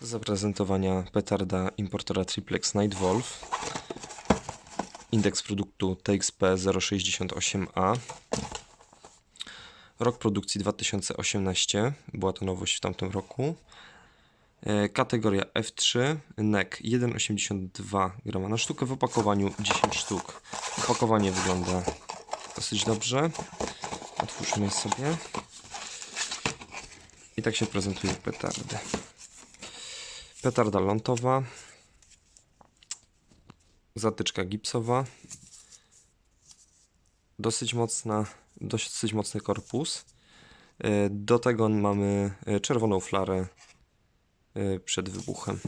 zaprezentowania petarda importora Triplex Nightwolf. Indeks produktu TXP 068A. Rok produkcji 2018, była to nowość w tamtym roku. E, Kategoria F3, NEC 1,82 g na sztukę, w opakowaniu 10 sztuk. Opakowanie wygląda dosyć dobrze. Otwórzmy sobie. I tak się prezentuje petardy. Petarda lądowa. Zatyczka gipsowa. Dosyć mocna, dosyć mocny korpus. E, Do tego mamy e, czerwoną flarę e, przed wybuchem.